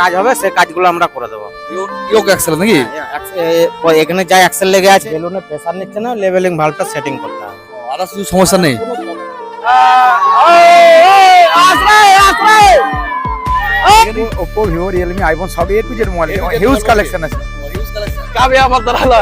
কাজ হবে সে কাজগুলো আমরা করে দেবো। ইয়োগ হ্যাঁ, হ্যাঁ, এখানে যা অ্যাক্সেল লেগে আছে বেলুনে প্রেশার নিচ্ছে না লেভেলিং ভালভটা সেটিং করতে হবে। আর কিছু সমস্যা নেই? ওপো ভিভো রিয়েলমি আইফোন সব A to Z mobile huge collection আছে। কাবিয়া বদলাল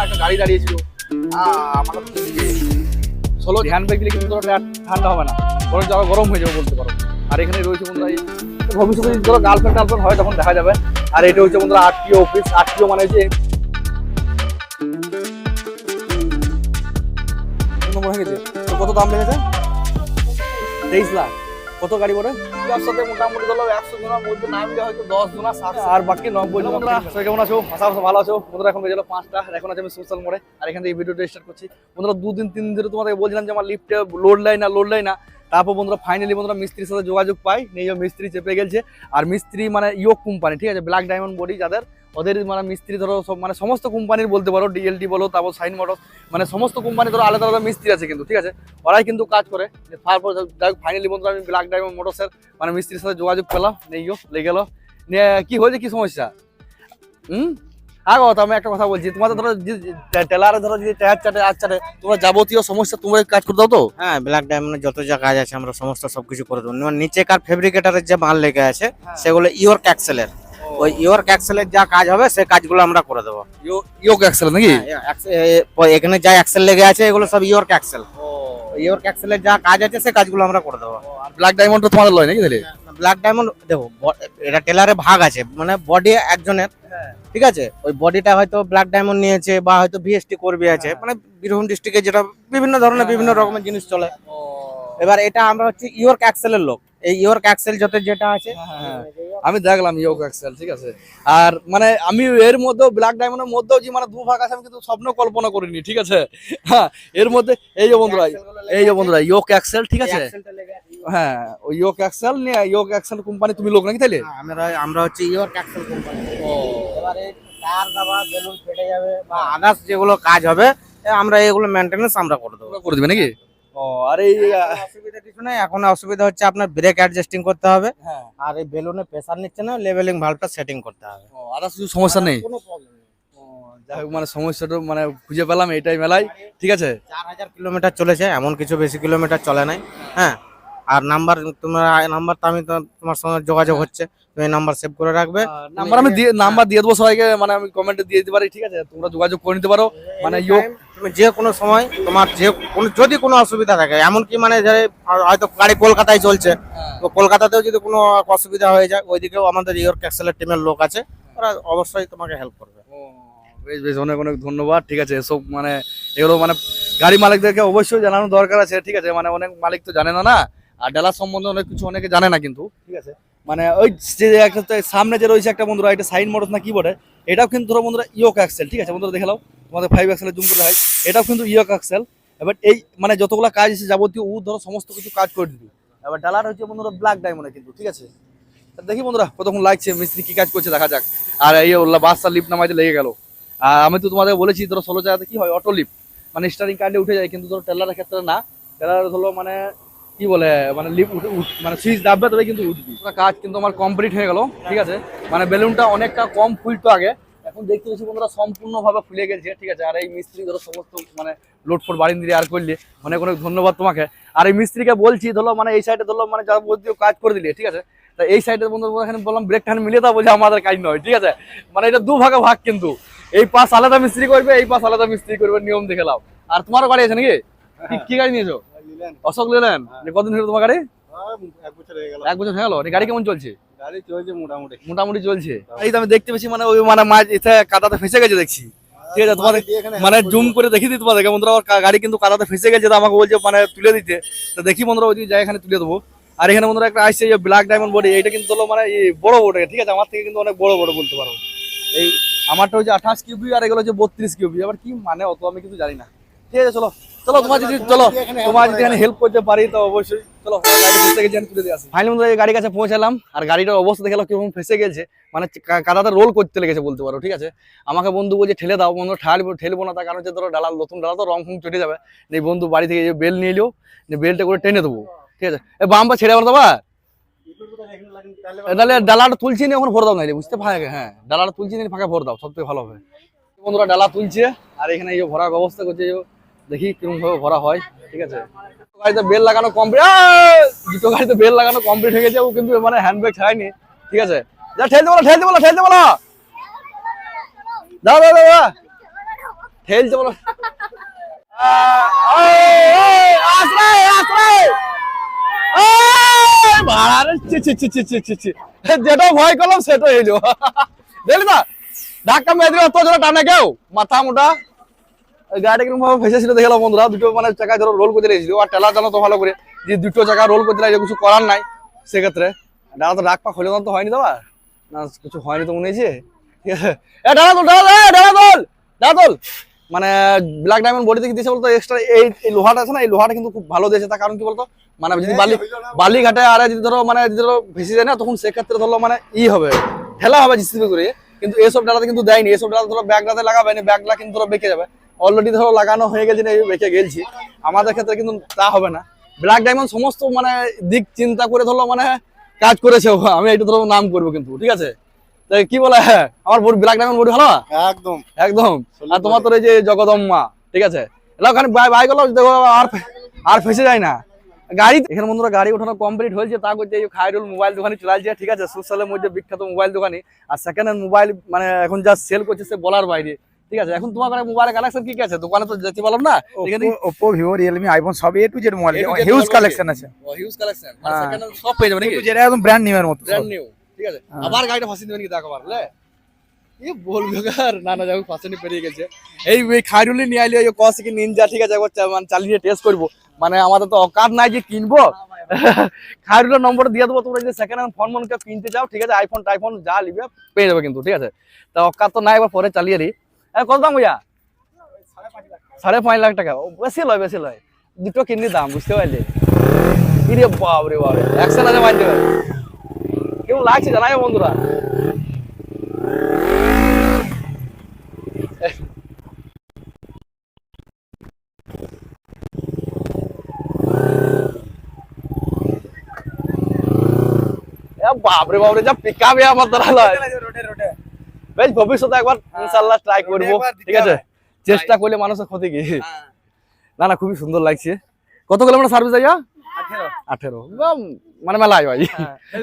হয় গাড়ি দাঁড়িয়েছিল। আমার ধ্যান দিলে কিন্তু ঠান্ডা হবে না। বরং আবার গরম হয়ে যাবে বলতে পারো। আর এখানে রয়েছে ভবিষ্যতে যদি ধরো গার্লফ্রেন্ড টার্লফ্রেন্ড হয়, তখন দেখা যাবে। আর এটা হচ্ছে বন্ধুরা আরটিও অফিস আরটিও মানে যে কত দাম লেগেছে? তেইশ লাখ। কত গাড়ি ব্যবসাতে মোটামুটি ধরো একশো জনের মধ্যে না মিলে হয়তো দশ জনা ষাট আর বাকি নব্বই জন সবাই কেমন আছো? আশা করছি ভালো আছো। বন্ধুরা এখন গেলো পাঁচটা। এখন আছে আমি সোশ্যাল মোড়ে। আর এখান থেকে ভিডিওটা স্টার্ট করছি। বন্ধুরা দুদিন তিন দিন তোমাদের বলছিলাম যে আমার লিফটে লোড লাইন না লোড লাইন না। তারপর বন্ধুরা ফাইনালি বন্ধুরা মিস্ত্রির সাথে যোগাযোগ পাই। নিয়ে মিস্ত্রি চেপে গেছে আর মিস্ত্রি মানে ইয়োক কোম্পানি ঠিক আছে? ব্ল্যাক ডায়মন্ড বডি যাদের। ওদের মানে মিস্ত্রি ধরো সব মানে সমস্ত কোম্পানির বলতে পারো ডিএলটি বলো তারপর সাইন মোটর মানে সমস্ত কোম্পানি ধরো আলাদা আলাদা মিস্ত্রি আছে কিন্তু ঠিক আছে? ওরাই কিন্তু কাজ করে। যে তারপর যাই ফাইনালি বন্ধুরা আমি ব্ল্যাক ডায়মন্ড মোটরসের মানে মিস্ত্রির সাথে যোগাযোগ পেলাম নিয়ে লেগে গেলো। নিয়ে কি হয়েছে কি সমস্যা? হুম? আগো আমি একটা কথা বলছি তোমাদের ধরো টেলারে ধরো যদি টায়ার চাটে আর চাটে তোমরা যাবতীয় সমস্যা তোমরা কাজ করে দাও তো? হ্যাঁ ব্ল্যাক ডায়মন্ডের যত যা কাজ আছে আমরা সমস্ত সবকিছু করে দেবো। নিচে কার ফেব্রিকেটারের যে মাল লেগে আছে সেগুলো ইওর ক্যাক্সেলের ওই ইওর ক্যাক্সেলের যা কাজ হবে সে কাজগুলো আমরা করে দেবো। ইয়োক অ্যাক্সেল নাকি? হ্যাঁ, এ- এখানে যা অ্যাক্সেল লেগে আছে এগুলো সব ইওর ক্যাক্সেল ইওর ক্যাক্সেলের যা কাজ আছে সে কাজগুলো আমরা করে দেবো। ব্ল্যাক ডায়মন্ড তো তোমাদের লয় নাকি তাহলে? ব্ল্যাক ডায়মন্ড দেখো এটা টেলারে ভাগ আছে মানে বডি একজনের ঠিক আছে? ওই বডিটা হয়তো ব্ল্যাক ডায়মন্ড নিয়েছে বা হয়তো ভিএসটি করবি আছে মানে বীরভূম ডিস্ট্রিক্টে যেটা বিভিন্ন ধরনের বিভিন্ন রকমের জিনিস চলে। এবার এটা আমরা হচ্ছে ইওর ক্যাক্সেলের লোক। এই ইওর ক্যাক্সেল যত যেটা আছে। হ্যাঁ, আমি দেখলাম ইয়োক এক্সেল ঠিক আছে? আর মানে আমি এর মধ্যেও ব্ল্যাক ডায়মন্ডের মধ্যেও যে মানে দু ভাগ আছে আমি কিন্তু স্বপ্ন কল্পনা করিনি ঠিক আছে? হ্যাঁ এর মধ্যে এই যে বন্ধুরা এই যে বন্ধুরা এক্সেল ঠিক আছে? হ্যাঁ ওই নিয়ে কোম্পানি তুমি লোক নাকি তাইলে? হ্যাঁ, আমরা আমরা হচ্ছে কোম্পানি এবারে টায়ার দাবা বেলুন ফেটে যাবে বা আদার্স যেগুলো কাজ হবে আমরা এগুলো মেনটেনেন্স আমরা করে দেবো। করে দিবে নাকি? ও আর এই অসুবিধা কিছু নাই এখন অসুবিধা হচ্ছে আপনার ব্রেক অ্যাডজাস্টিং করতে হবে। হ্যাঁ। আর এই বেলুনে প্রেসার নিচ্ছে না লেভেলিং ভালভটা সেটিং করতে হবে। আর কিছু সমস্যা নেই। কোনো প্রবলেম ও, যাই হোক মানে সমস্যাটা মানে খুঁজে পেলাম এটাই মেলাই ঠিক আছে? চার হাজার কিলোমিটার চলেছে এমন কিছু বেশি কিলোমিটার চলে নাই হ্যাঁ? আর নাম্বার তোমার নাম্বার তো আমি তোমার সঙ্গে যোগাযোগ হচ্ছে তুমি নাম্বার সেভ করে রাখবে। নাম্বার আমি দিয়ে নাম্বার দিয়ে দেবো সবাইকে মানে আমি কমেন্টে দিয়ে দিতে পারি ঠিক আছে? তোমরা যোগাযোগ করে নিতে পারো মানে ইয়োক তুমি যে কোনো সময় তোমার যে কোনো যদি কোনো অসুবিধা থাকে এমনকি মানে যে হয়তো গাড়ি কলকাতায় চলছে তো কলকাতাতেও যদি কোনো অসুবিধা হয়ে যায় ওইদিকেও আমাদের ইয়র ক্যাক্সেলের টিমের লোক আছে ওরা অবশ্যই তোমাকে হেল্প করবে। ও, বেশ বেশ অনেক অনেক ধন্যবাদ ঠিক আছে এসব মানে এগুলো মানে গাড়ি মালিকদেরকে অবশ্যই জানানো দরকার আছে ঠিক আছে মানে অনেক মালিক তো জানে না না? আর ডেলার সম্বন্ধে অনেক কিছু অনেকে জানে না কিন্তু। ঠিক আছে। মানে ওই যে একটা সামনে যে রয়েছে একটা বন্ধুরা, এটা সাইন মোটর না কি বলে, এটাও কিন্তু ধরো বন্ধুরা ইয়োক অ্যাক্সেল ঠিক আছে? বন্ধুরা দেখে নাও, তোমাদের ফাইভ অ্যাক্সেলের জুম করে হয় এটাও কিন্তু ইয়োক অ্যাক্সেল এবার এই মানে যতগুলো কাজ আছে যাবতীয় ও ধরো সমস্ত কিছু কাজ করে দিবি। এবার ডালার হচ্ছে বন্ধুরা ব্ল্যাক ডায়মন্ডে কিন্তু, ঠিক আছে? দেখি বন্ধুরা, কতক্ষণ লাগছে, মিস্ত্রি কী কাজ করছে, দেখা যাক। আর এই বাসটা লিফট নামাইতে লেগে গেল। আর আমি তো তোমাদের বলেছি, ধরো ষোলো জায়গাতে কী হয় অটো লিফট মানে স্টারিং কার্ডে উঠে যায়, কিন্তু ধরো টেলারের ক্ষেত্রে না। টেলার ধরো মানে কি বলে মানে মানে সুইচ দাববে তবে কিন্তু উঠবি। কাজ কিন্তু আমার কমপ্লিট হয়ে গেল ঠিক আছে? মানে বেলুনটা অনেকটা কম ফুলতো আগে। এখন দেখতে পেয়েছি বন্ধুরা সম্পূর্ণভাবে ফুলে গেছে ঠিক আছে? আর এই মিস্ত্রি ধরো সমস্ত মানে লোড ফোট বাড়ি দিয়ে আর করলে অনেক অনেক ধন্যবাদ তোমাকে। আর এই মিস্ত্রিকে বলছি ধরো মানে এই সাইডে ধরো মানে যাবতীয় কাজ করে দিলে ঠিক আছে? তা এই সাইডে বন্ধু এখানে বললাম ব্রেক টান মিলিয়ে দাও বলছে আমাদের কাজ নয় ঠিক আছে? মানে এটা দু ভাগে ভাগ কিন্তু। এই পাশ আলাদা মিস্ত্রি করবে এই পাশ আলাদা মিস্ত্রি করবে নিয়ম দেখে লাও। আর তোমারও গাড়ি আছে নাকি? কি- কি গাড়ি নিয়েছো? অশোক নিলেন? কতদিন হলো তোমার গাড়ি? এক বছর হয়ে গেল। এক বছর হয়ে গেল। গাড়ি কেমন চলছে? গাড়ি চলছে মোটামুটি। মোটামুটি চলছে। এই তো আমি দেখতে পেয়েছি মানে ওই মানে মাছ এতে কাদাতে ফেসে গেছে দেখছি। ঠিক আছে তোমাদের মানে জুম করে দেখি দিই তোমাদেরকে। বন্ধুরা গাড়ি কিন্তু কাদাতে ফেসে গেছে তো আমাকে বলছে মানে তুলে দিতে। তো দেখি বন্ধুরা ওই যাই এখানে তুলে দেবো। আর এখানে বন্ধুরা একটা আসছে যে ব্ল্যাক ডায়মন্ড বডি এটা কিন্তু হলো মানে এই বড় বড় ঠিক আছে? আমার থেকে কিন্তু অনেক বড় বড় বলতে পারো। এই আমারটা হচ্ছে আঠাশ কিউবি আর এগুলো হচ্ছে বত্রিশ কিউবি। আবার কি মানে অত আমি কিন্তু জানি না। ঠিক আছে চলো। চলো তোমার যদি চলো। তোমার যদি এখানে হেল্প করতে পারি তো অবশ্যই। চলো গাড়ি ফেসে তুলে দিয়ে আসি। ফাইনালি বন্ধুরা গাড়ির কাছে পৌঁছালাম। আর গাড়িটার অবস্থা দেখে কীরকম ফেসে গেছে। মানে কাদাতে রোল করতে লেগেছে বলতে পারো ঠিক আছে? আমাকে বন্ধু বলছে ঠেলে দাও বন্ধু ঠালবো ঠেলবো না তার কারণ হচ্ছে ধরো ডালা নতুন ডালা তো রং ফং চটে যাবে। এই বন্ধু বাড়ি থেকে যে বেল নিয়ে এলো বেলটা করে টেনে দেবো ঠিক আছে? এ বাম্পা ছেড়ে আমার দেবা তাহলে ডালাটা তুলছি না এখন ভরে দাও না বুঝতে পারে হ্যাঁ। ডালাটা তুলছি না ফাঁকা ভরে দাও সব থেকে ভালো হবে। বন্ধুরা ডালা তুলছে আর এখানে এই ভরার ব্যবস্থা করছে দেখি কীরকম ভাবে ভরা হয়, ঠিক আছে? গাড়িতে বেল লাগানো কমপ্লিট দুটো গাড়িতে বেল লাগানো কমপ্লিট হয়ে গেছে, ও কিন্তু মানে হ্যান্ড ব্রেক ছাড়াইনি ঠিক আছে? যা ঠেলতে বলো ঠেলতে বলো ঠেলতে বলো দাও দাও। ঠেলতে বলো। যেটা ভয় করলাম, সেটা হইল। দেখলি না? ধাক্কা মেরে দিলে অত জোরে টানে কেউ? মাথা মোটা? গাড়িটা কীরকম ভাবে ফেসেছিল দেখলাম বন্ধুরা। দুটো মানে চাকা ধরো রোল করতে লেগেছিল আর টেলা জানো তো ভালো করে। যে দুটো চাকা রোল করতে লাগে কিছু করার নাই সেক্ষেত্রে। ডালা তো পা হলে তো হয়নি না কিছু হয়নি তো মনে হয়েছে? ঠিক আছে এ মানে ব্ল্যাক ডায়মন্ড বডি থেকে দিয়েছে বলতো? এক্সট্রা এই এই লোহাটা আছে না? এই লোহাটা কিন্তু খুব ভালো দিয়েছে। তার কারণ কি বলতো? মানে যদি বালি বালি ঘাটে আর যদি ধরো মানে যদি ধরো ভেসে যায় না তখন সেক্ষেত্রে ধরো মানে ই হবে। ঠেলা হবে জিসিবি করে। কিন্তু এসব ডালাতে কিন্তু দেয়নি। এসব ডালা ধরো ব্যাগ ব্যাগটাতে লাগাবে না। ব্যাগটা কিন্তু ধরো বেঁকে যাবে। অলরেডি ধরো লাগানো হয়ে গেছে বেঁকে গেলছি আমাদের ক্ষেত্রে কিন্তু তা হবে না। ব্ল্যাক ডায়মন্ড সমস্ত মানে দিক চিন্তা করে ধরো মানে কাজ করেছে আমি এটা ধরো নাম করব কিন্তু ঠিক আছে? তাই কি বলে হ্যাঁ আমার বড় ব্ল্যাক ডায়মন্ড বডি ভালো? একদম। একদম? আর তোমার তোর এই যে জগদম্মা ঠিক আছে? এলা ওখানে বাই বাই গেল দেখো আর আর ফেসে যায় না। গাড়ি এখানে বন্ধুরা গাড়ি ওঠানো কমপ্লিট হয়েছে তা করছে এই খাইরুল মোবাইল দোকানে চলছে ঠিক আছে? সোশ্যালের মধ্যে বিখ্যাত মোবাইল দোকানি। আর সেকেন্ড হ্যান্ড মোবাইল মানে এখন যা সেল করছে সে বলার বাইরে। ঠিক আছে এখন তোমার মোবাইলের কালেকশন কি কি আছে? দোকানে তো যেতে পারলাম না। এখানে ওপো ভিভো রিয়েলমি আইফোন সব A to Z mobile huge collection আছে। হিউজ কালেকশন হ্যাঁ। সেকেন্ড সব পেয়ে যাবে নাকি? যেটা একদম ব্র্যান্ড নিউ এর মতো ব্র্যান্ড নিউ ঠিক আছে। হ্যাঁ। আবার গাড়িটা দেবেন কি দেখো কি বলব আর? না না ফাঁসানি পেরিয়ে গেছে। এই এই খাইরুলি নিয়ে আইলি ওই কসিকি নিনজা ঠিক আছে একবার মানে চালিয়ে টেস্ট করব। মানে আমাদের তো অকার নাই যে কিনবো। খাইরুলের নম্বর দিয়ে দেবো তোমরা যদি সেকেন্ড হ্যান্ড ফোন মনকে কিনতে চাও ঠিক আছে আইফোন টাইফোন যা নিবে পেয়ে যাবে কিন্তু ঠিক আছে। তা অকার তো নাই এবার পরে চালিয়ে দিই। এ, কত দাম ভাইয়া সাড়ে পাঁচ লাখ টাকা। ও, বেশি লয় বেশি লয়। দুটো কিনলি দাম বুঝতে পারলি? ইরে বাবরে বাবরে একশো হাজার মাইন দেবে কেমন লাগছে জানাই বন্ধুরা। এ বাপরে বাপরে যা পিকাবে আমার দ্বারা লয়। বেশ ভবিষ্যতে একবার ইনশাল্লাহ ট্রাই করব ঠিক আছে? চেষ্টা করলে মানুষের ক্ষতি কি? না না খুবই সুন্দর লাগছে। কত কিলোমিটার সার্ভিস আইয়া আঠেরো। মানে মেলা ভাই।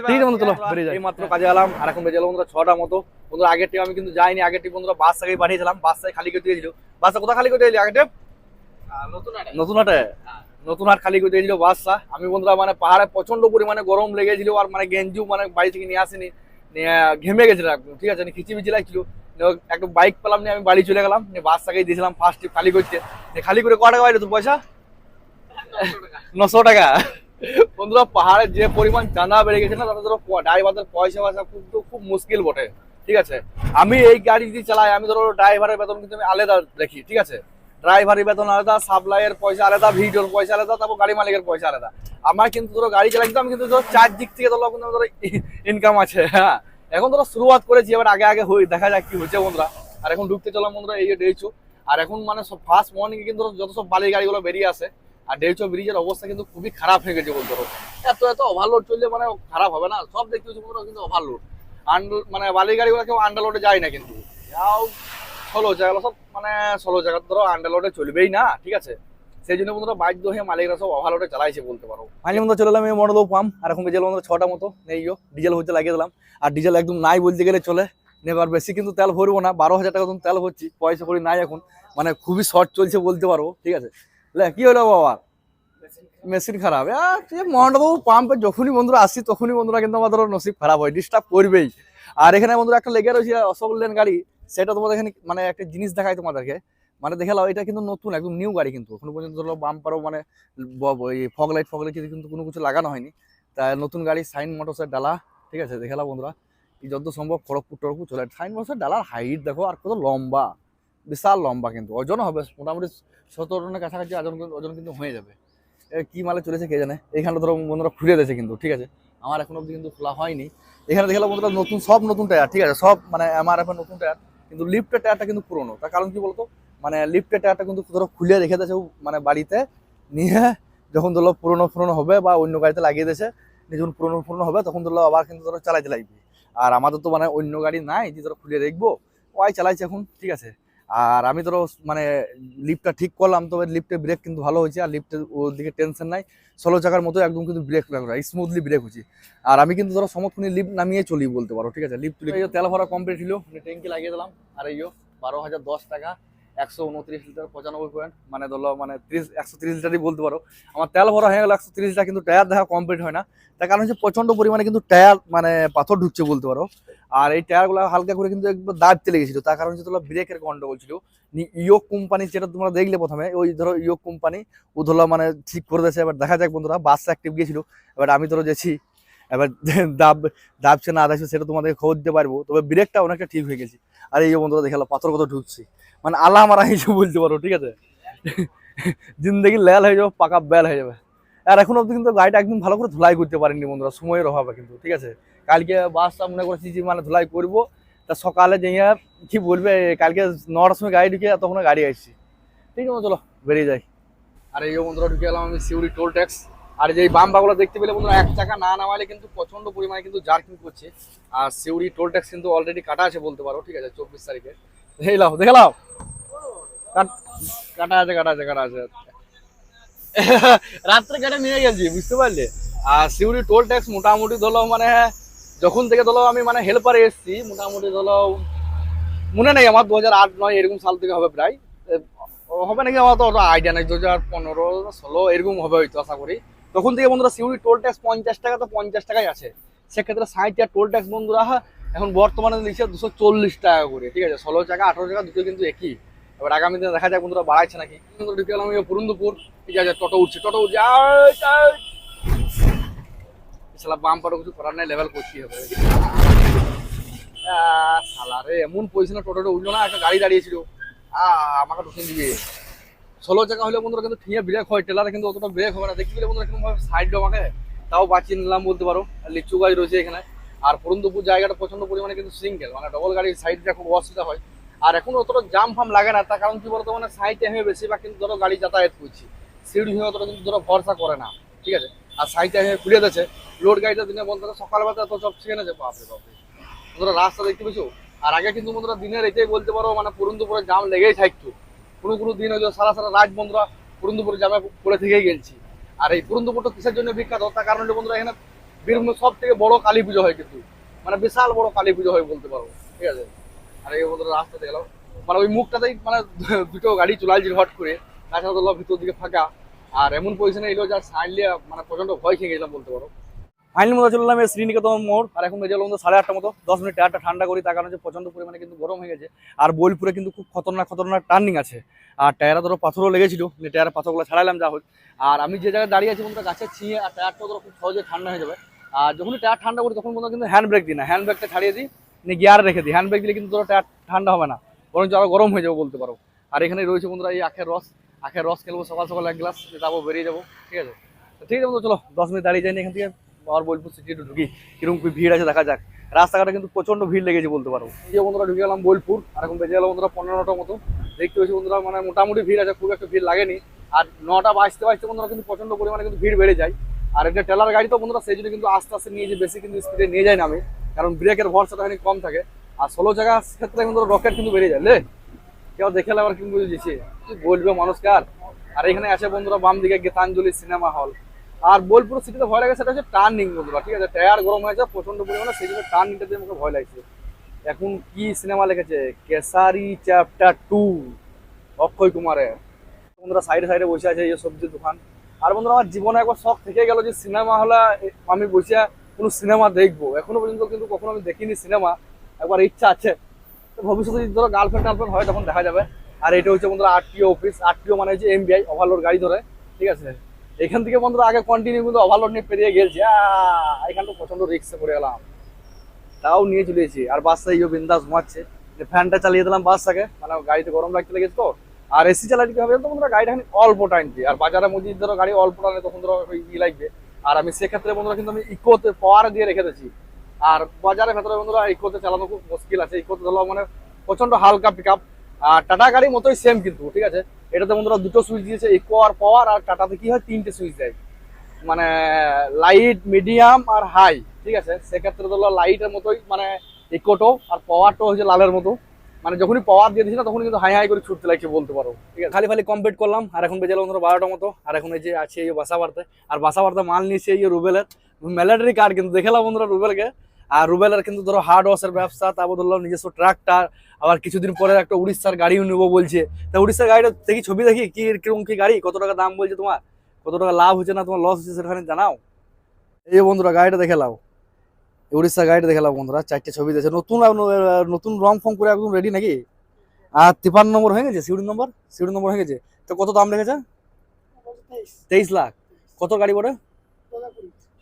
ঠিক আছে চলো বেরিয়ে যাই। মাত্র কাজে গেলাম আর এখন বেজে গেলো বন্ধুরা ছটা মতো। বন্ধুরা আগের টিপ আমি কিন্তু যাইনি। আগের টিপ বন্ধুরা বাস থেকে পাঠিয়েছিলাম। বাস থেকে খালি করে দিয়েছিল বাসটা কোথায় খালি করে দিয়েছিল আগের টিপ নতুন হাটে। নতুন হাট? খালি করে দিয়েছিল বাসটা আমি বন্ধুরা মানে পাহাড়ে প্রচণ্ড পরিমাণে গরম লেগেছিল। আর মানে গেঞ্জিও মানে বাড়ি থেকে নিয়ে আসিনি। ঘেমে গেছিল একদম ঠিক আছে? খিচি মিচি লাগছিল। একটা বাইক পেলাম, নিয়ে আমি বাড়ি চলে গেলাম। নিয়ে বাসটাকেই দিয়েছিলাম ফার্স্ট খালি করতে। খালি করে ক টাকা বাইরে তোর পয়সা? নশো টাকা। বন্ধুরা, পাহাড়ের যে পরিমাণ চাঁদা বেড়ে গেছে না, তাতে ধরো ড্রাইভারদের পয়সা পয়সা খুব তো খুব মুশকিল বটে, ঠিক আছে? আমি এই গাড়ি যদি চালাই, আমি ধরো ড্রাইভারের বেতন কিন্তু আমি আলাদা দেখি, ঠিক আছে? ড্রাইভারের বেতন আলাদা সাপ্লাইয়ের পয়সা আলাদা, ভিডিওর পয়সা আলাদা, তারপর গাড়ি মালিকের পয়সা আলাদা। আমার কিন্তু ধরো গাড়ি চালাই আমি কিন্তু ধরো চার দিক থেকে ধরো কিন্তু ধরো ইনকাম আছে হ্যাঁ। এখন ধরো শুরুয়াত করেছি, এবার আগে আগে হই, দেখা যাক কি হচ্ছে বন্ধুরা। আর এখন ঢুকতে চলাম বন্ধুরা, এই ডেইচু আর এখন মানে সব ফার্স্ট মর্নিং কিন্তু যত সব বালির গাড়িগুলো বেরিয়ে আসে, আর ডেউচো ব্রিজের অবস্থা কিন্তু খুবই খারাপ হয়ে গেছে বলতে এত এত ওভারলোড চললে মানে খারাপ হবে না, সব দেখতে হচ্ছে পুরো কিন্তু ওভারলোড আন্ডার মানে বালির গাড়িগুলো কেউ আন্ডারলোডে যায় না কিন্তু। যাও। ষোলো জায়গা সব মানে ষোলো জায়গা ধরো আন্ডারলোডে চলবেই না, ঠিক আছে? সেই জন্য বন্ধুরা বাধ্য হয়ে মালিকরা সব ওভারলোডে চালাইছে বলতে পারো। ফাইনালি বন্ধু চলে এলাম এই মডেল পাম্প আর এখন বেজে বন্ধু ছটা মতো নেই ডিজেল হচ্ছে লাগিয়ে দিলাম। আর ডিজেল একদম নাই বলতে গেলে চলে নেবার বেশি কিন্তু তেল ভরবো না, বারো হাজার টাকা তেল ভরছি, পয়সা করি নাই এখন মানে খুবই শর্ট চলছে বলতে পারব ঠিক আছে? কি হলো বাবা? মেশিন খারাপ। মহানবাবু পাম্পে যখনই বন্ধুরা আসি, তখনই বন্ধুরা কিন্তু আমাদের নসিব খারাপ হয় ডিস্টার্ব করবেই। আর এখানে বন্ধুরা একটা লেগে রয়েছে, অশোক লেন গাড়ি সেটা তোমাদের এখানে মানে একটা জিনিস দেখায় তোমাদেরকে। মানে দেখে লাও, এটা কিন্তু নতুন, একদম নিউ গাড়ি কিন্তু। এখনও পর্যন্ত ধরো বাম্পারও মানে ফগ লাইট ফগ লাইট কিন্তু কোনো কিছু লাগানো হয়নি। তা নতুন গাড়ি সাইন মোটরসের ডালা, ঠিক আছে? দেখে লাও বন্ধুরা যত সম্ভব খড়গপুর, টড়গপুর চলে। সাইন মোটরসের ডালার হাইট দেখো, আর কত লম্বা, বিশাল লম্বা কিন্তু। ওজন হবে মোটামুটি সত্তর টনের কাছাকাছি ওজন ওজন কিন্তু হয়ে যাবে। কি মালে চলেছে কে জানে? এখানে ধরো বন্ধুরা খুলে দিয়েছে কিন্তু, ঠিক আছে? আমার এখন অব্দি কিন্তু খোলা হয়নি। এখানে দেখলাম বন্ধুরা, নতুন, সব নতুন টায়ার ঠিক আছে? সব মানে আমার এখন নতুন টায়ার কিন্তু লিফটের টায়ারটা কিন্তু পুরনো। তার কারণ কি বলতো? মানে লিফটের টায়ারটা কিন্তু ধরো খুলে রেখে দিয়েছে মানে বাড়িতে, নিয়ে যখন ধরো পুরনো পুরনো হবে বা অন্য গাড়িতে লাগিয়ে দিয়েছে যখন পুরনো পুরনো হবে তখন ধরো আবার কিন্তু ধরো চালাইতে লাগবে। আর আমাদের তো মানে অন্য গাড়ি নাই যে ধরো খুলে দেখব ওই চালাইছে এখন, ঠিক আছে। আর আমি ধরো মানে লিফটটা ঠিক করলাম, তবে লিফটের ব্রেক কিন্তু ভালো হয়েছে, আর লিফটের ওদিকে টেনশন নাই। ষোলো চাকার মতো একদম কিন্তু ব্রেক লাগবে স্মুথলি ব্রেক হচ্ছে। আর আমি কিন্তু ধরো সমর্থনে লিফট নামিয়ে চলি বলতে পারো, ঠিক আছে? লিফট তুলে ভরা কমপ্লিট হলো ট্যাঙ্কি লাগিয়ে দিলাম। আর এই বারো হাজার দশ টাকা। একশো উনত্রিশ লিটার, পঁচানব্বই পয়েন্ট মানে ধরো মানে ত্রিশ, একশো তিরিশ লিটারই বলতে পারো। আমার তেল ভরা হয়ে গেল, একশো তিরিশ লিটার কিন্তু টায়ার দেখা কমপ্লিট হয় না। তার কারণ হচ্ছে প্রচণ্ড পরিমাণে কিন্তু টায়ার মানে পাথর ঢুকছে বলতে পারো। আর এই টায়ারগুলো হালকা করে কিন্তু একবার দাবতে লেগেছিল তার কারণ হচ্ছে তোমার ব্রেকের গন্ডগোল ছিল। ইয়োক কোম্পানি যেটা তোমরা দেখলে প্রথমে, ওই ধরো ইয়োক কোম্পানি ও ধরো মানে ঠিক করে দিয়েছে। এবার দেখা যাক বন্ধুরা বাস অ্যাক্টিভ গিয়েছিল। এবার আমি ধরো গেছি এবার দাব, দাবছে না দাবছে সেটা তোমাদেরকে খবর দিতে পারব। তবে ব্রেকটা অনেকটা ঠিক হয়ে গেছে। আর এই যে বন্ধুরা দেখাল পাথর কত ঢুকছি। মানে আলা মারা হিসেবে বলতে পারো, ঠিক আছে? জিন্দগি ল্যাল হয়ে যাবে, পাকা বেল হয়ে যাবে। আর এখন অব্দি কিন্তু গাড়িটা একদম ভালো করে ধুলাই করতে পারিনি বন্ধুরা, সময়ের অভাবে কিন্তু, ঠিক আছে? কালকে বাসটা মনে করছি যে মানে ধুলাই করব। তা সকালে যাইয়া কি বলবে, কালকে নটার সময় গাড়ি ঢুকে তখন গাড়ি আসছি। ঠিক আছে চলো, বেরিয়ে যাই। আর এই বন্ধুরা, ঢুকে গেলাম আমি সিউড়ি টোল ট্যাক্স আর যে এই বাম্পাগুলো দেখতে পেলে বন্ধুরা, এক টাকা না নামালে কিন্তু প্রচণ্ড পরিমাণে কিন্তু জার্কিং করছে। আর সিউড়ি টোল ট্যাক্স কিন্তু অলরেডি কাটা আছে বলতে পারো, ঠিক আছে, চব্বিশ তারিখে। দেখে লাও দেখে লাও কাট- আছে, কাটা আছে কাটা আছে। রাত্রে কেটে নিয়ে গেছি, বুঝতে পারলে? আর সিউড়ি টোল ট্যাক্স মোটামুটি ধরো মানে যখন থেকে ধরো আমি মানে হেল্পারে এসেছি, মোটামুটি ধরো মনে নেই আমার দু হাজার আট, নয়, এরকম সাল থেকে হবে প্রায়। হবে নাকি আমার তো আইডিয়া নেই দু হাজার পনেরো, ষোলো, এরকম হবে হয়তো, আশা করি। তখন থেকে বন্ধুরা সিউড়ি টোল ট্যাক্স পঞ্চাশ টাকা তো পঞ্চাশ টাকাই আছে। সেক্ষেত্রে ষাট আর টোল ট্যাক্স বন্ধুরা এখন বর্তমানে নিচ্ছে দুশো চল্লিশ টাকা করে, ঠিক আছে? ষোলো টাকা, আঠারো টাকা দুটো কিন্তু একই। এবার আগামী দিনে দেখা যাক বন্ধুরা বাড়াচ্ছে নাকি। গেলাম পুরন্দপুর, ঠিক আছে, টোটো উঠছে টোটো উঠছে। শালা বাম্পারও কিছু করার নাই লেভেল করতেই হবে। শালা এমন পজিশনে টোটোটা উঠল না, একটা গাড়ি দাঁড়িয়েছিল। আমাকে ঢুকিয়ে দিবে। ষোলো চাকা হলে বন্ধুরা কিন্তু ঠিয়ে ব্রেক হয় টেলারে কিন্তু অতটা ব্রেক হবে না। দেখতে পেলে বন্ধুরা ভাবে সাইড আমাকে তাও বাঁচিয়ে নিলাম বলতে পারো। লিচু গাছ রয়েছে এখানে। আর পুরন্দপুর জায়গাটা প্রচণ্ড পরিমাণে কিন্তু সিঙ্গেল মানে ডবল গাড়ির সাইডটা খুব অসুবিধা হয়। আর এখন অতটা জাম ফাম লাগে না, তার কারণ কি বলতো মানে সাইডে হয়ে বেশিরভাগ কিন্তু ধরো গাড়ি যাতায়াত করছি। সিঁড়ি হয়ে অতটা কিন্তু ধরো ভরসা করে না, ঠিক আছে? আর সাইডে হয়ে খুলে দিয়েছে। লোড গাড়িটা দিনে থাকে সকালবেলা তো সব সেখানে আছে বাপরে বাপরে বন্ধুরা রাস্তা দেখতে পেয়েছ? আর আগে কিন্তু বন্ধুরা দিনের এটাই বলতে পারো মানে পুরন্দপুরে জাম লেগেই থাকতো। কোনো কোনো দিন হয়তো সারা সারা রাত বন্ধুরা পুরন্দপুরে জামে পড়ে থেকেই গেছি। আর এই পুরন্দপুরটা কিসের জন্য বিখ্যাত? তার কারণ হলো বন্ধুরা এখানে বীরভূমের সব থেকে বড় কালী পুজো হয় কিন্তু। মানে বিশাল বড় কালী পুজো হয় বলতে পারব ঠিক আছে? আর এই বন্ধুরা রাস্তাতে গেলাম। মানে ওই মুখটাতেই মানে দুটো গাড়ি চলাইছিল হট করে তাছাড়া তো ভিতর দিকে ফাঁকা। আর এমন পজিশনে এলো যার সাইডলিয়া মানে প্রচণ্ড ভয় খেয়ে গেছিলাম বলতে পারো। ফাইনালি মতো চললাম এই শ্রীনিকেতন মোড়। আর এখন বেজে গেলো সাড়ে আটটা মতো। দশ মিনিট টায়ারটা ঠান্ডা করি, তার কারণে হচ্ছে প্রচণ্ড পরিমাণে কিন্তু গরম হয়ে গেছে। আর বোলপুরে কিন্তু খুব খতরনাক খতরনাক টার্নিং আছে। আর টায়ারে ধরো পাথরও লেগেছিল টায়ারের পাথরগুলো ছাড়ালাম যা হোক। আর আমি যে জায়গায় দাঁড়িয়ে আছি বন্ধুরা গাছের ছিঁয়ে আর টায়ারটা ধরো খুব সহজে ঠান্ডা হয়ে যাবে। আর যখনই টায়ার ঠান্ডা করি, তখন বন্ধুরা কিন্তু হ্যান্ড ব্রেক দিই না। হ্যান্ড ব্রেকটা ছাড়িয়ে দিই, নিয়ে গিয়ার রেখে দিই। হ্যান্ড ব্রেক দিলে কিন্তু ধরো টায়ার ঠান্ডা হবে না। বরঞ্চ আরও গরম হয়ে যাবে বলতে পারো। আর এখানে রয়েছে বন্ধুরা এই আখের রস। আখের রস খেলব সকাল সকাল এক গ্লাস তারপর বেরিয়ে যাব। ঠিক আছে? ঠিক আছে বন্ধু, চলো দশ মিনিট দাঁড়িয়ে যাইনি এখান থেকে। আর বোলপুর সিটি একটু ঢুকি, কীরকম ভিড় আছে দেখা যাক। রাস্তাঘাটে কিন্তু প্রচণ্ড ভিড় লেগেছে বলতে পারো। এই যে বন্ধুরা ঢুকে গেলাম বোলপুর, আর এখন বেজে গেল বন্ধুরা পনেরোটার মতো। দেখতে পেয়েছি বন্ধুরা মানে মোটামুটি ভিড় আছে, খুব একটা ভিড় লাগেনি। আর নটা বাজতে বাজতে বন্ধুরা কিন্তু প্রচণ্ড পরিমাণে কিন্তু ভিড় বেড়ে যায়। আর এটা টেলার গাড়ি তো বন্ধুরা, সেই জন্য কিন্তু আস্তে আস্তে নিয়ে যে বেশি কিন্তু স্পিডে নিয়ে যায় না আমি। কারণ ব্রেকের ভরসাটা খানিক কম থাকে। আর ষোলো জায়গা ক্ষেত্রে কিন্তু রকেট কিন্তু বেড়ে যায়, লে? কেউ দেখে আবার কিন্তু বুঝেছি কি বলবে মানুষকার আর এখানে আছে বন্ধুরা বাম দিকে গীতাঞ্জলি সিনেমা হল। আর বোলপুর সিটিতে ভয় লাগে সেটা হচ্ছে টার্নিং বন্ধুরা, ঠিক আছে? টায়ার গরম হয়েছে প্রচণ্ড পরিমাণে সেই জন্য টার্নিংটা দিয়ে আমাকে ভয় লাগছে। এখন কি সিনেমা লিখেছে কেসারি চ্যাপ্টার টু অক্ষয় কুমারের। বন্ধুরা সাইডে সাইডে বসে আছে এই সবজির দোকান। আর বন্ধুরা, আমার জীবনে একবার শখ থেকে গেল যে সিনেমা হলে আমি বসে কোনো সিনেমা দেখব। এখনও পর্যন্ত কিন্তু কখনো আমি দেখিনি সিনেমা একবার ইচ্ছা আছে। তো ভবিষ্যতে যদি ধরো গার্লফ্রেন্ড টার্লফ্রেন্ড হয়, তখন দেখা যাবে। আর এটা হচ্ছে বন্ধুরা আরটিও অফিস আরটিও মানে হচ্ছে এমবিআই ওভারলোড গাড়ি ধরে। ঠিক আছে? এখান থেকে বন্ধুরা আগে কন্টিনিউ কিন্তু ওভারলোড নিয়ে পেরিয়ে গেছি। এখানটা প্রচণ্ড রিক্সে পড়ে গেলাম। তাও নিয়ে চলে এসেছি। আর বাসটা ইয়ে বিন্দাস ঘুমাচ্ছে। ফ্যানটা চালিয়ে দিলাম বাসটাকে মানে গাড়িতে গরম লাগতে লেগেছে তো। আর এসি চালালে হবে তো বন্ধুরা? গাড়িটা অল্প টাইমছি আর বাজারের মধ্যে ধরো গাড়ি অল্প টানে, তখন ধরো ই লাগবে। আর আমি সেক্ষেত্রে বন্ধুরা কিন্তু আমি ইকোতে পাওয়ার দিয়ে রেখে দিয়েছি। আর বাজারের ভেতরে বন্ধুরা ইকোতে চালানো খুব মুশকিল আছে। ইকোতে ধরো মানে প্রচণ্ড হালকা পিক আর টাটা গাড়ির মতোই সেম কিন্তু, ঠিক আছে? এটাতে বন্ধুরা দুটো সুইচ দিয়েছে ইকো আর পাওয়ার আর টাটাতে কি হয়? তিনটে সুইচ দেয়। মানে লাইট মিডিয়াম আর হাই ঠিক আছে? সেক্ষেত্রে ধরো লাইটের মতোই মানে ইকোটো আর পাওয়ারটাও হচ্ছে লালের মতো। মানে যখনই পাওয়ার দিয়ে দিছি না তখন কিন্তু হাই হাই করে ছুটতে লাগছে বলতে পারো, ঠিক আছে? খালি খালি কমপ্লিট করলাম, আর এখন বেজে ধরো বারোটার মতো, আর এখন এই যে আছে এই বাসা বাড়তে আর বাসা বাড়তে মাল নিয়েছে এই রুবেলের। ম্যালেটারি কার্ড কিন্তু দেখলাম বন্ধুরা রুবেলকে। আর রুবেলের কিন্তু ধরো হার্ড ওয়াশের ব্যবসা তারপর ধরলাম নিজস্ব ট্রাক্টার আবার কিছুদিন পরে একটা উড়িষ্যার গাড়িও নেব বলছে। তা উড়িষ্যার গাড়িটা দেখি ছবি দেখি কি কীরকম কি গাড়ি কত টাকা দাম বলছে তোমার? কত টাকা লাভ হচ্ছে না তোমার লস হচ্ছে সেখানে জানাও। এই বন্ধুরা গাড়িটা দেখে লাও। উড়িষ্যার গাড়িটা দেখে লাও বন্ধুরা চারটে ছবি দিয়েছে। নতুন নতুন রং ফং করে একদম রেডি নাকি? আর তিপান্ন নম্বর হয়ে গেছে সিউড়ি নম্বর? সিউড়ি নম্বর হয়ে গেছে। তো কত দাম রেখেছে? তেইশ। লাখ। কত গাড়ি বলে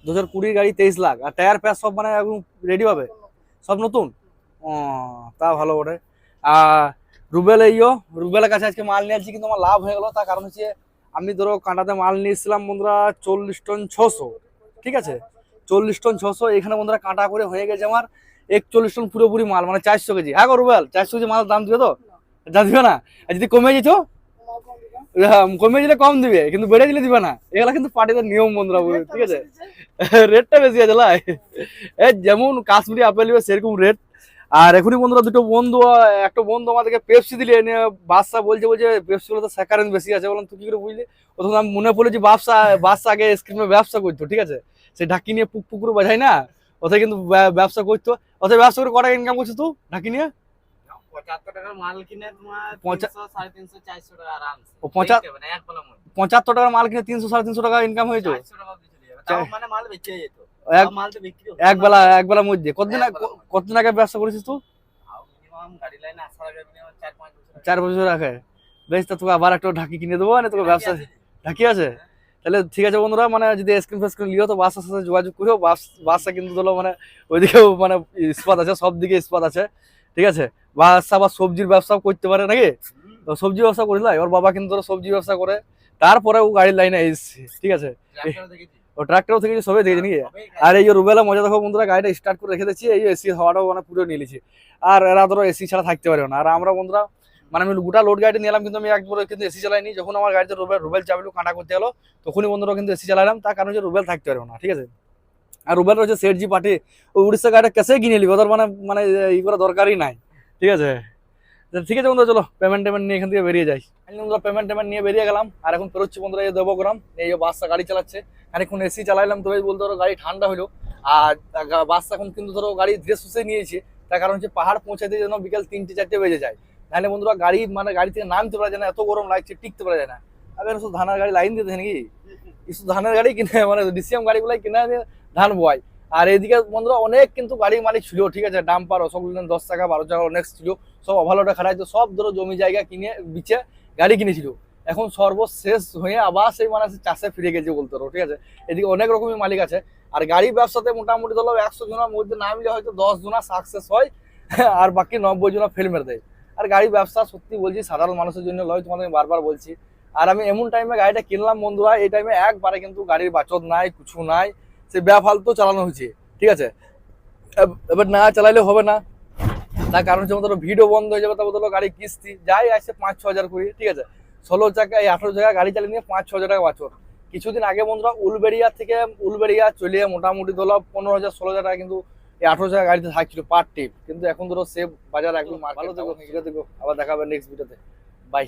দু হাজার কুড়ির গাড়ি তেইশ লাখ, আর টায়ার প্যাস সব মানে একদম রেডি হবে সব নতুন? ও, তা ভালো বটে। আর রুবেল এইও রুবেলের কাছে আজকে মাল নিয়ে আসছি কিন্তু আমার লাভ হয়ে গেল। তার কারণ হচ্ছে, আমি ধরো কাঁটাতে মাল নিয়ে এসেছিলাম বন্ধুরা চল্লিশ টন ছশো, ঠিক আছে? চল্লিশ টন ছশো, এখানে বন্ধুরা কাঁটা করে হয়ে গেছে আমার একচল্লিশ টন পুরোপুরি মাল মানে চারশো কেজি। হ্যাঁ গো রুবেল, চারশো কেজি মাল দাম দিবে তো? যা দিবে না যদি কমে যেত কমে দিলে কম দিবে কিন্তু বেড়ে দিলে দিবে না। এগুলা কিন্তু পার্টিদের নিয়ম বন্ধুরা বুঝলে, ঠিক আছে? রেটটা বেশি আছে লাই এই যেমন কাশ্মীরি আপেল নিবে সেরকম রেট আর এখনই বন্ধুরা দুটো বন্ধু একটা বন্ধু আমাদেরকে পেপসি দিলে এনে বাদশা বলছে বলছে পেপসি গুলো তো স্যাকারেন্স বেশি আছে বললাম তুই কি করে বুঝলি? প্রথমে আমি মনে পড়ল যে বাদশা বাদশা আগে স্ক্রিনে ব্যবসা করতো ঠিক আছে? সে ঢাকি নিয়ে পুক পুকুরে বাজায় না? ওতে কিন্তু ব্যবসা করতো। ওতে ব্যবসা করে কটা ইনকাম করছিস তুই ঢাকি নিয়ে? পঁচাত্তর টাকার মাল কিনে তিনশো সাড়ে তিনশো টাকা ইনকাম হয়েছে? মানে এক বেলা এক বেলার মধ্যে। কতদিন। কতদিন আগে ব্যবসা করেছিস তুই? চার বছর আগে। চার বছর আগে। বেশ তো তোকে আবার একটা ঢাকি কিনে দেবো না তোকে ব্যবসা ঢাকি আছে? তাহলে ঠিক আছে বন্ধুরা মানে যদি স্ক্রিন ফেস্ক্রিন লিও তো বাসার সাথে যোগাযোগ করিও। বাস বাসা কিন্তু ধরো মানে ওইদিকেও মানে ইস্পাত আছে সব দিকে ইস্পাত আছে। ঠিক আছে? বাসা বা সবজির ব্যবসাও করতে পারে নাকি? তো সবজি ব্যবসা করিস ওর বাবা কিন্তু সবজি ব্যবসা করে তারপরে ও গাড়ির লাইনে এসছে ঠিক আছে? ও ট্রাক্টরও থেকে সবাই দেখেছি নাকি? আর এই রুবেলা মজা দেখো বন্ধুরা গাড়িটা স্টার্ট করে রেখে দিচ্ছি এই এসি হওয়াটাও মানে পুরো নিয়ে নিয়েছি। আর এরা ধরো এসি ছাড়া থাকতে পারে না। আর আমরা বন্ধুরা মানে আমি গোটা লোড গাড়ি নিলাম কিন্তু আমি একবারে কিন্তু এসি চালাইনি। যখন আমার গাড়িতে রুবেল রুবেল চাবিলু কাঁটা করতে গেলো তখনই বন্ধুরা কিন্তু এসি চালালাম তার কারণ হচ্ছে রুবেল থাকতে পারবে না ঠিক আছে? আর রুবেল রয়েছে সেট জি ওই উড়িষ্যা গাড়িটা কেসে কিনে নিবি, ওদের মানে মানে ই করা দরকারই নাই। ঠিক আছে? ঠিক আছে বন্ধুরা, চলো পেমেন্ট টেমেন্ট নিয়ে এখান থেকে বেরিয়ে যাই। বন্ধুরা পেমেন্ট টেমেন্ট নিয়ে বেরিয়ে গেলাম, আর এখন পেরোচ্ছি বন্ধুরা, এই দেবগ্রাম, এই বাসটা গাড়ি চালাচ্ছে। খানিক্ষণ এসি চালাইলাম তবে বলতে পারো গাড়ি ঠান্ডা হলো। আর গা- বাস এখন কিন্তু ধরো গাড়ি ধীরে সুস্থে নিয়েছে, তার কারণ হচ্ছে পাহাড় পৌঁছাতে যেন বিকেল তিনটে, চারটে বেজে যায়। নাহলে বন্ধুরা গাড়ি মানে গাড়ি থেকে নামতে পারা যায় না, এত গরম লাগছে, টিকতে পারা যায় না। আগে শুধু ধানের গাড়ি লাইন দিতে নাকি? শুধু ধানের গাড়ি কিনে মানে ডিসিএম গাড়িগুলাই কিনে ধান বয় আর এদিকে বন্ধুরা অনেক কিন্তু গাড়ি মালিক ছিল, ঠিক আছে? ডাম্পার লেন দশ টাকা বারো টাকা অনেক ছিল। সব অভালোটা খারাপ সব ধরো জমি জায়গা কিনে, বিচে গাড়ি কিনেছিল। এখন সর্বশেষ হয়ে আবার সেই মানে চাষে ফিরে গেছে বলতে পারো, ঠিক আছে? এদিকে অনেক রকমের মালিক আছে। আর গাড়ি ব্যবসাতে মোটামুটি ধরো একশো জনের মধ্যে না মিলে হয়তো দশ জনা সাকসেস হয়, আর বাকি নব্বই জনা ফেল মেরে দেয়। আর গাড়ি ব্যবসা সত্যি বলছি, সাধারণ মানুষের জন্য লয় তোমাদের বারবার বলছি। আর আমি এমন টাইমে গাড়িটা কিনলাম বন্ধুরা, এই টাইমে একবারে কিন্তু গাড়ির বাচত নাই, কিছু নাই। সে ব্যাফালতু চালানো হয়েছে ঠিক আছে? এবার না চালাইলে হবে না। তার কারণ হচ্ছে ধরো ভিডিও বন্ধ হয়ে যাবে তারপর ধরো গাড়ি কিস্তি যাই আসে পাঁচ ছ হাজার করে ঠিক আছে? ষোলো চাকা এই আঠারো চাকা গাড়ি চালিয়ে নিয়ে পাঁচ ছ হাজার টাকা বাঁচো কিছুদিন আগে বন্ধুরা উলবেড়িয়া থেকে উলবেড়িয়া চলে মোটামুটি ধরো পনেরো হাজার ষোলো হাজার টাকা কিন্তু এই আঠারো টাকা গাড়িতে থাকছিল পার টিপ কিন্তু এখন ধরো সে বাজার একদম ভালো থেকো আবার দেখাবে নেক্সট ভিডিওতে বাই